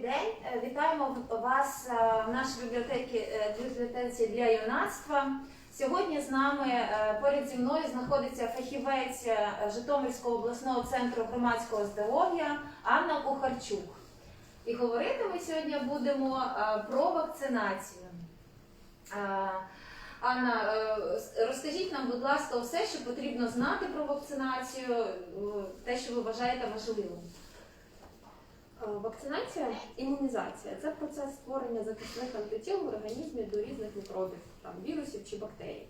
день. Е, Вітаємо вас е, в нашій бібліотеці, е, бібліотеці для юнацтва. Сьогодні з нами е, поряд зі мною знаходиться фахівець е, Житомирського обласного центру громадського здоров'я Анна Кухарчук. І говорити ми сьогодні будемо е, про вакцинацію. Е, Анна, е, розкажіть нам, будь ласка, все, що потрібно знати про вакцинацію, е, те, що ви вважаєте важливим. Е, Вакцинація, імунізація це процес створення захисних антитіл в організмі до різних мікробів, там, вірусів чи бактерій.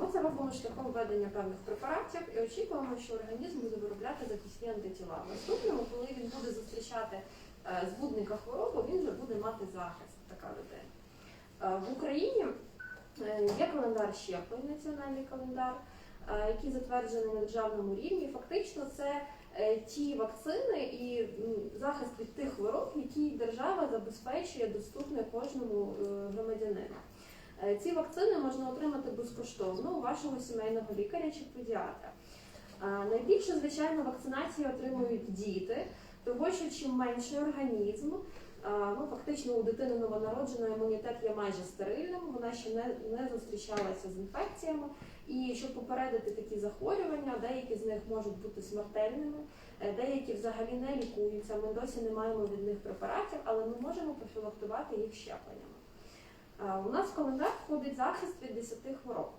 Ми це робимо шляхом введення певних препаратів і очікуємо, що організм буде виробляти захисні антитіла. В наступному, коли він буде зустрічати е, збудника хвороби, він вже буде мати захист, така людина. Е, В Україні є календар щеплень, національний календар, який затверджений на державному рівні. Фактично, це ті вакцини і захист від тих хвороб, які держава забезпечує доступне кожному е, громадянину. Е, Ці вакцини можна отримати безкоштовно у вашого сімейного лікаря чи педіатра. Найбільше, звичайно, вакцинації отримують діти, тому що чим менший організм, ну фактично у дитини новонародженої імунітет є майже стерильним, вона ще не, не зустрічалася з інфекціями. І щоб попередити такі захворювання, деякі з них можуть бути смертельними, е, деякі взагалі не лікуються. Ми досі не маємо від них препаратів, але ми можемо профілактувати їх щепленнями. Е, У нас в календар входить захист від 10 хвороб.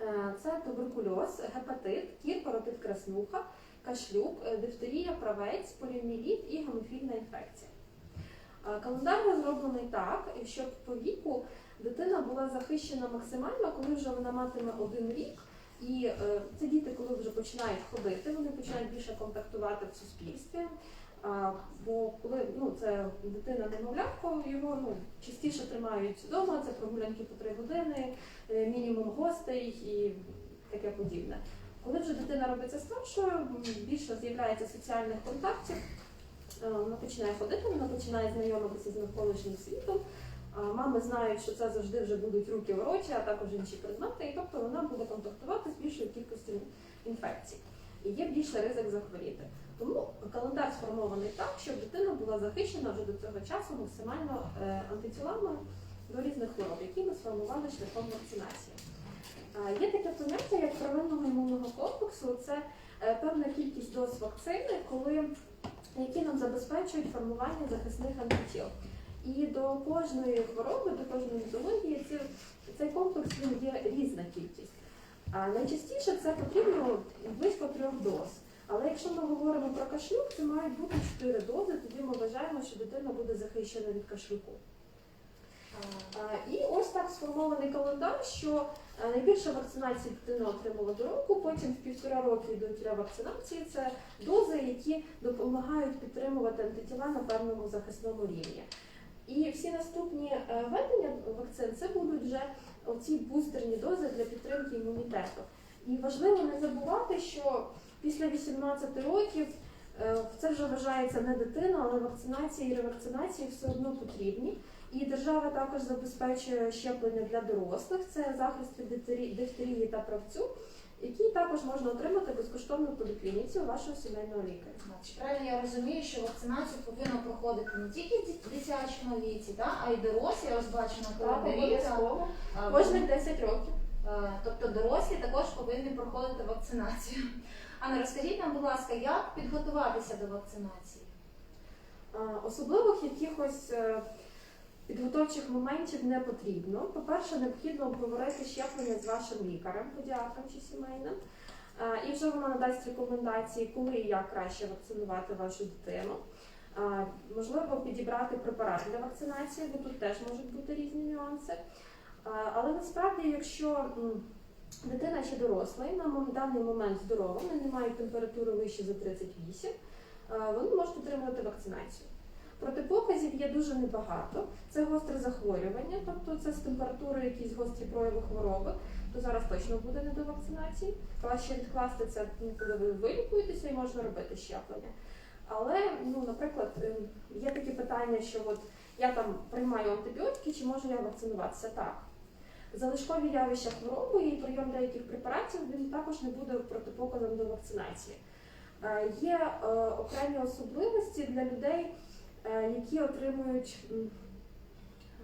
Е, Це туберкульоз, гепатит, кір, паротит краснуха, кашлюк, дифтерія, правець, поліоміеліт і гемофільна інфекція. Календар розроблений так, щоб по віку дитина була захищена максимально, коли вже вона матиме один рік. І е, це діти, коли вже починають ходити, вони починають більше контактувати в суспільстві. А, бо коли ну, це дитина немовлятко, його ну, частіше тримають вдома, це прогулянки по три години, е, мінімум гостей і таке подібне. Коли вже дитина робиться старшою, більше з'являється соціальних контактів, е, вона починає ходити, вона починає знайомитися з навколишнім світом. Мами знають, що це завжди вже будуть руки в роті, а також інші предмети, і тобто вона буде контактувати з більшою кількістю інфекцій. І є більший ризик захворіти. Тому календар сформований так, щоб дитина була захищена вже до цього часу максимально е, антитілами до різних хвороб, які ми сформували шляхом вакцинації. Є таке поняття як первинного імунного комплексу. Це е, певна кількість доз вакцини, коли, які нам забезпечують формування захисних антитіл. І до кожної хвороби, до кожної методології ці, цей комплекс він є різна кількість. А найчастіше це потрібно близько трьох доз. Але якщо ми говоримо про кашлюк, це мають бути чотири дози, тоді ми вважаємо, що дитина буде захищена від кашлюку. І ось так сформований календар, що е, найбільше вакцинації дитина отримала до року, потім в півтора роки йдуть ревакцинації. Це дози, які допомагають підтримувати антитіла на певному захисному рівні. І всі наступні е, введення вакцин це будуть вже оці бустерні дози для підтримки імунітету. І важливо не забувати, що після 18 років е, це вже вважається не дитина, але вакцинація і ревакцинації все одно потрібні. І держава також забезпечує щеплення для дорослих. Це захист від дифтерії та правцю, який також можна отримати безкоштовно в поліклініці у вашого сімейного лікаря. Чи правильно я розумію, що вакцинацію повинно проходити не тільки в дитячому віці, да, а й дорослі. Календарі. обов'язково. Кожних 10 років. Тобто дорослі також повинні проходити вакцинацію. Анна, розкажіть нам, будь ласка, як підготуватися до вакцинації? Особливих якихось е, підготовчих моментів не потрібно. По-перше, необхідно обговорити щеплення з вашим лікарем, педіатром чи сімейним. І вже вона надасть рекомендації, коли і як краще вакцинувати вашу дитину. Можливо, підібрати препарат для вакцинації, бо тут теж можуть бути різні нюанси. Але насправді, якщо дитина чи дорослий на даний момент здорова, вони не мають температури вище за 38, вони можуть отримувати вакцинацію. Протипоказів є дуже небагато. Це гостре захворювання, тобто це з температурою якісь гострі прояви хвороби, то зараз точно буде не до вакцинації. Краще відкласти це, ну, коли ви вилікуєтеся і можна робити щеплення. Але, ну, наприклад, ем, є такі питання, що от я там приймаю антибіотики, чи можу я вакцинуватися? Так. Залишкові явища хвороби і прийом деяких препаратів він також не буде протипоказом до вакцинації. Е, Є е, окремі особливості для людей, е, які отримують, е,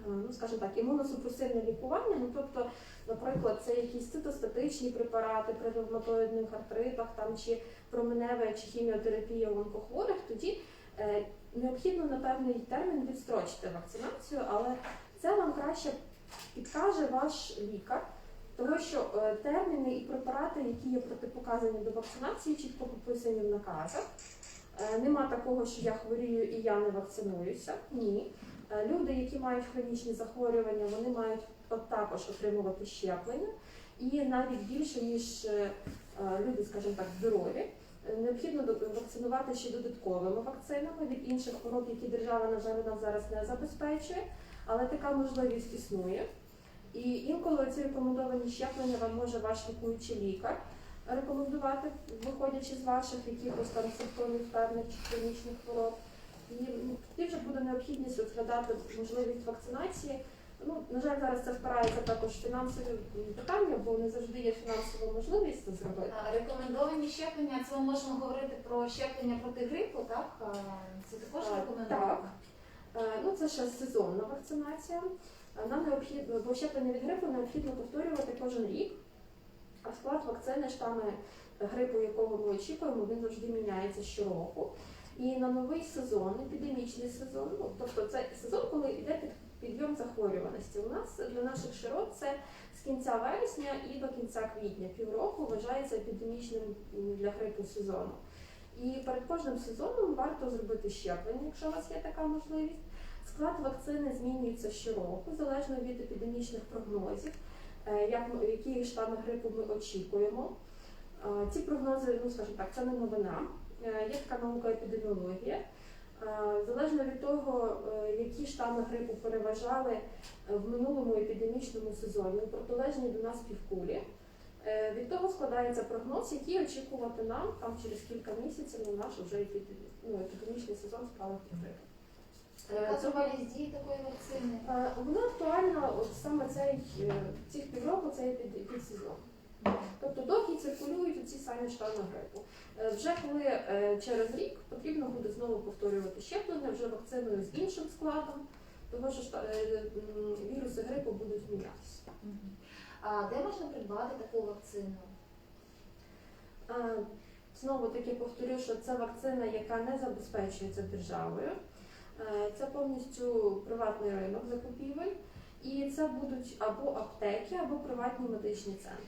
ну скажімо так, імуносупресивне лікування. Ну тобто, наприклад, це якісь цитостатичні препарати при ревматоїдних артритах там чи променева чи хіміотерапія у онкохворих, тоді е, необхідно на певний термін відстрочити вакцинацію, але це вам краще підкаже ваш лікар. Тому що е, терміни і препарати, які є протипоказані до вакцинації, чітко прописані в наказах. Е, Нема такого, що я хворію і я не вакцинуюся. Ні. Е, Люди, які мають хронічні захворювання, вони мають от також отримувати щеплення. І навіть більше, ніж е, люди, скажімо так, здорові. Необхідно вакцинувати ще додатковими вакцинами від інших хвороб, які держава, на жаль, нас зараз не забезпечує, але така можливість існує. І інколи ці рекомендовані щеплення вам може ваш лікуючий лікар рекомендувати, виходячи з ваших якихось там симптомів певних чи хронічних хвороб. І ну, тоді вже буде необхідність розглядати можливість вакцинації. Ну, на жаль, зараз це впирається також фінансові питання, бо не завжди є фінансова можливість це зробити. А, Рекомендовані щеплення, це ми можемо говорити про щеплення проти грипу, так? Це також рекомендовано? так. Е, Ну, це ще сезонна вакцинація. Нам необхідно, бо щеплення від грипу необхідно повторювати кожен рік. А склад вакцини, штами грипу, якого ми очікуємо, він завжди міняється щороку. І на новий сезон, епідемічний сезон, ну тобто це сезон, коли йде під підйом захворюваності. У нас для наших широт це з кінця вересня і до кінця квітня. Півроку вважається епідемічним для грипу сезону. І перед кожним сезоном варто зробити щеплення, якщо у вас є така можливість. Склад вакцини змінюється щороку, залежно від епідемічних прогнозів, як які штами грипу ми очікуємо. Е, Ці прогнози, ну скажімо так, це не новина. Е, Є така наука епідеміологія. Е, Залежно від того, е, які штами грипу переважали е, в минулому епідемічному сезоні, у протилежній до нас півкулі. Е, Від того складається прогноз, який очікувати нам там через кілька місяців на наш вже ну, епідемічний сезон справи грипу. Яка тривалість дії такої вакцини? Е, Вона актуальна от саме цей е, цих півроку, цей під, підсезон. Тобто доки циркулюють ці самі штами грипу. Е, Вже коли через рік потрібно буде знову повторювати щеплення вже вакциною з іншим складом, тому що віруси грипу будуть змінятися. А де можна придбати таку вакцину? Знову таки повторю, що це вакцина, яка не забезпечується державою. Е, Це повністю приватний ринок закупівель, і це будуть або аптеки, або приватні медичні центри.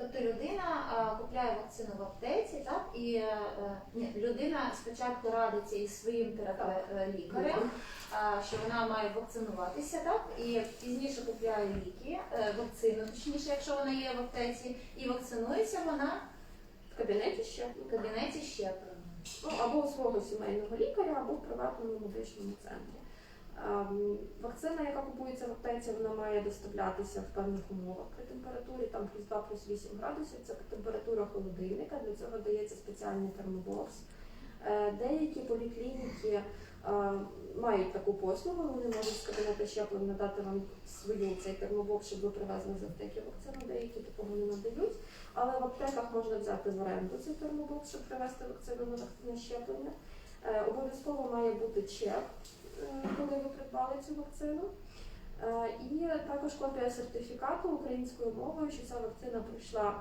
Тобто людина а, купляє вакцину в аптеці, так? І е, е, ні, людина спочатку радиться із своїм терапе- е, лікарем, а, що вона має вакцинуватися, так? І пізніше купляє ліки, е, вакцину, точніше, якщо вона є в аптеці, і вакцинується вона В кабінеті в кабінеті щеплення. Ну, або у свого сімейного лікаря, або в приватному медичному центрі. Ем, Вакцина, яка купується в аптеці, вона має доставлятися в певних умовах при температурі, там плюс 2, плюс 8 градусів. Це температура холодильника, для цього дається спеціальний термобокс. Е, Деякі поліклініки мають таку послугу, вони можуть з кабінету щеплень надати вам свою цей термобокс, щоб ви привезли з аптеки вакцину, деякі такого не надають. Але в аптеках можна взяти в оренду цей термобокс, щоб привезти вакцину на щеплення. Е, Обов'язково має бути чек, е, коли ви придбали цю вакцину. Е, І також копія сертифікату українською мовою, що ця вакцина пройшла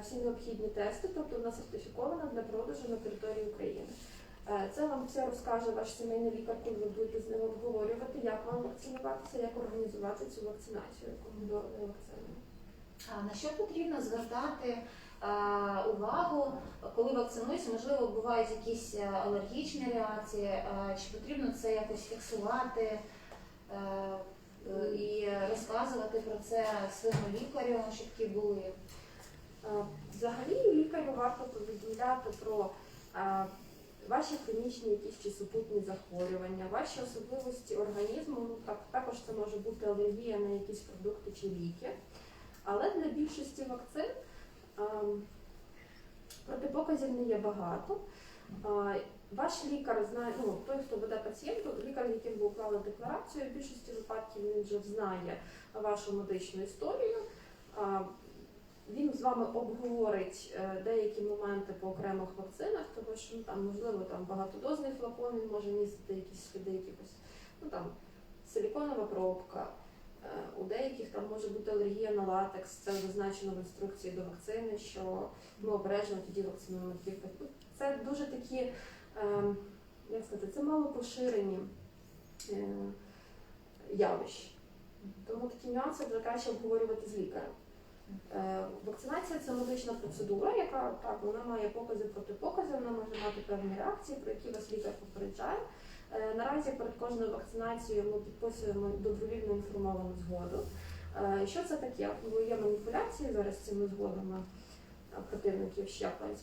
всі необхідні тести, тобто вона сертифікована для продажу на території України. Е, Це вам все розкаже ваш сімейний лікар, коли ви будете з ним обговорювати, як вам вакцинуватися, як організувати цю вакцинацію рекомендованою вакциною. А на що потрібно звертати а, увагу, коли вакцинуються? Можливо, бувають якісь е, алергічні реакції, чи потрібно це якось фіксувати е, е, і розказувати про це своєму лікарю, щоб такі були. Е, Взагалі лікарю варто повідомляти про е, ваші хронічні якісь чи супутні захворювання, ваші особливості організму. Ну, так, також це може бути алергія на якісь продукти чи ліки. Але для більшості вакцин ем, протипоказів не є багато. Е, Ваш лікар знає, ну той, хто веде пацієнту, лікар, яким ви уклали декларацію, в більшості випадків він вже знає вашу медичну історію. Е, Він з вами обговорить е, деякі моменти по окремих вакцинах, тому що ну, там можливо там багатодозний флакон він може містити якісь сліди якихось, ну там силіконова пробка. Е, У деяких там може бути алергія на латекс, це зазначено в інструкції до вакцини, що ми обережно тоді вакцинуємо таких. Це дуже такі, е, як сказати, це мало поширені явища. Тому такі нюанси вже краще обговорювати з лікарем. Е, Вакцинація це медична процедура, яка так вона має покази протипокази, вона може мати певні реакції, про які вас лікар попереджає. Е, Наразі перед кожною вакцинацією ми підписуємо добровільну інформовану згоду. Е, Що це таке? Бо є маніпуляції зараз цими згодами противників щеплень.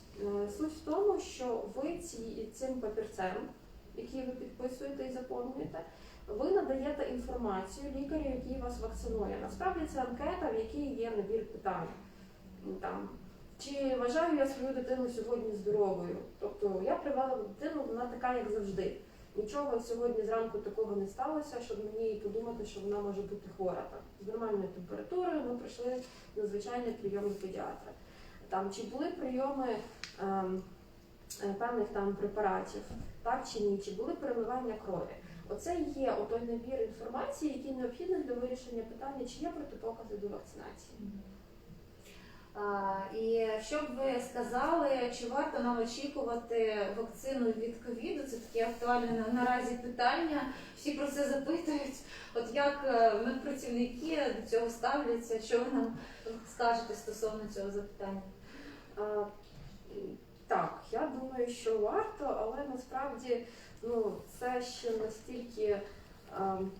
Суть в тому, що ви ці, цим папірцем, який ви підписуєте і заповнюєте, ви надаєте інформацію лікарю, який вас вакцинує. Насправді це анкета, в якій є набір питань. Там, чи вважаю я свою дитину сьогодні здоровою? Тобто я привела дитину, вона така, як завжди. Нічого сьогодні зранку такого не сталося, щоб мені подумати, що вона може бути хвора. Там, з нормальною температурою ми прийшли на звичайний прийом педіатра. Там, чи були прийоми ем, е, певних там препаратів, так чи ні, чи були переливання крові. Оце є той набір інформації, який необхідний для вирішення питання, чи є протипокази до вакцинації. А, І що б ви сказали, чи варто нам очікувати вакцину від ковіду? Це таке актуальне на- наразі питання. Всі про це запитують. От як е, медпрацівники до цього ставляться? Що ви нам скажете стосовно цього запитання? А, Так, я думаю, що варто, але насправді ну, це ще настільки ем,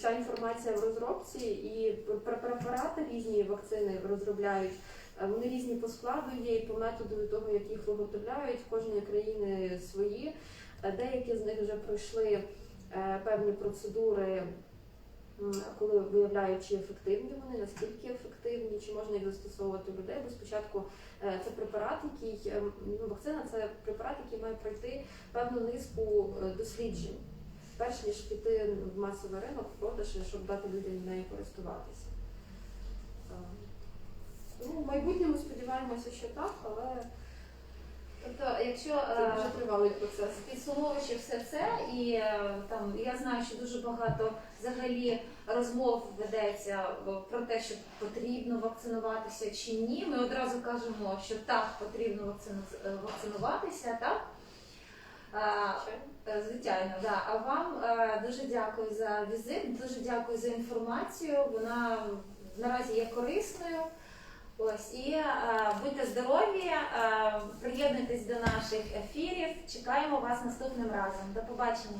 ця інформація в розробці, і препарати різні вакцини розробляють. е, Вони різні по складу є і по методу того, як їх виготовляють. Кожної країни свої. Е, Деякі з них вже пройшли е, певні процедури, коли виявляють, чи ефективні вони, наскільки ефективні, чи можна їх застосовувати у людей. Бо спочатку Е, Це препарат, який ем, ну, вакцина це препарат, який має пройти певну низку е, досліджень, перш ніж піти в масовий ринок, в продаж, щоб дати людям нею користуватися. Е, Ну, в майбутньому сподіваємося, що так, але Тобто, якщо це е, дуже тривалий процес. підсумовуючи все це, і е, там я знаю, що дуже багато взагалі розмов ведеться е, про те, що потрібно вакцинуватися чи ні. Ми одразу кажемо, що так потрібно е, вакцинуватися, так? А, Е, Звичайно, да. А вам дуже дякую за візит, дуже дякую за інформацію. Вона наразі є корисною. Ось і будьте здорові, приєднуйтесь до наших ефірів. Чекаємо вас наступним разом. До побачення.